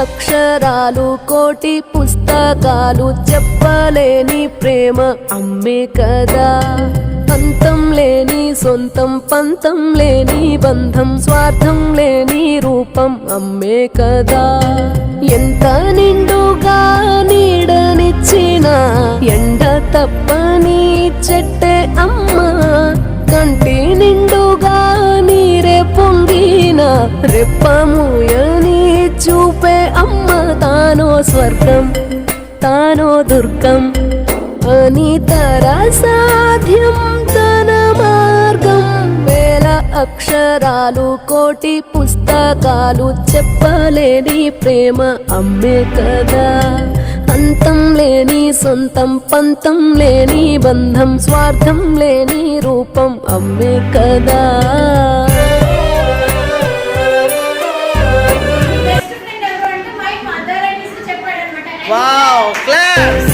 అక్షరాలు కోటి పుస్తకాలు చెప్పలేని ప్రేమ అమ్మే కదా. అంతం లేని సొంతం పంతం లేని బంధం స్వార్థం లేని రూపం అమ్మే కదా. ఎంత నిండుగా నీడనిచ్చినా ఎండ తప్పని చెట్టే అమ్మ. కంటి నిండుగా నీరే పొంగిన రెప్పముయని చూపే స్వర్గం తానో దుర్గం అని సాధ్యం తన మార్గం. వేల అక్షరాలు కోటి పుస్తకాలు చెప్పలేని ప్రేమ అమ్మే కదా. అంతం లేని సొంతం పంతం లేని బంధం స్వార్థం లేని రూపం అమ్మే కదా. Wow, class!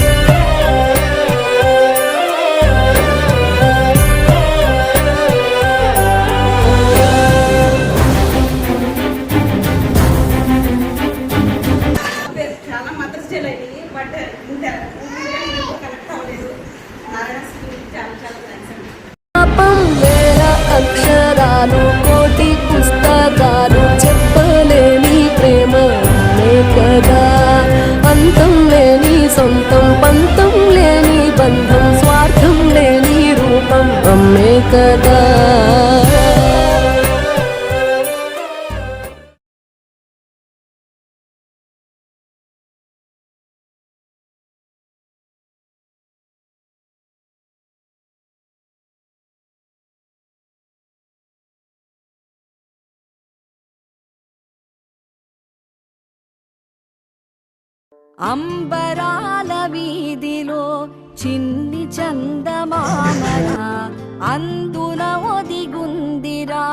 అంబరాల వీధిలో చిన్ని చందమామరా అందున ఒదిగుందిరా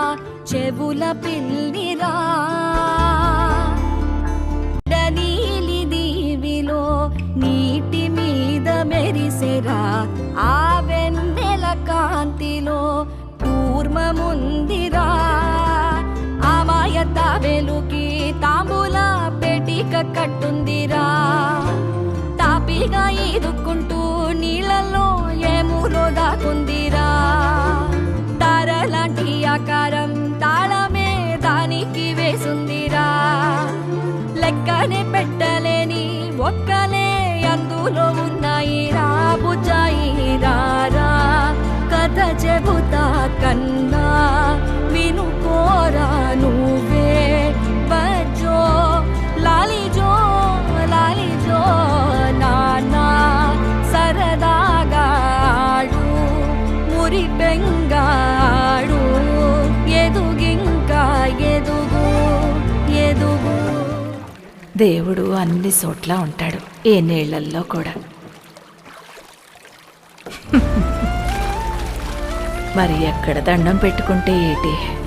చెవుల పిల్లిరా. నీలి దీవిలో నీటి మీద మెరిసెరా ఆ పెట్టలేని ఒక్కలే అందులో ఉన్నాయి. రాబుజాయి రారా కథ చెబుతా కన్నా దేవుడు అన్ని చోట్ల ఉంటాడు ఏ నీళ్ళల్లో కూడా. మరి ఎక్కడ దండం పెట్టుకుంటే ఏటి?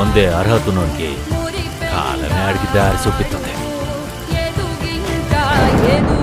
ಒಂದೇ ಅರ್ಹತು ನೋಡಿ ಕಾಲನೇ ಅಡಗಿದ್ದಾರೆ ಎದು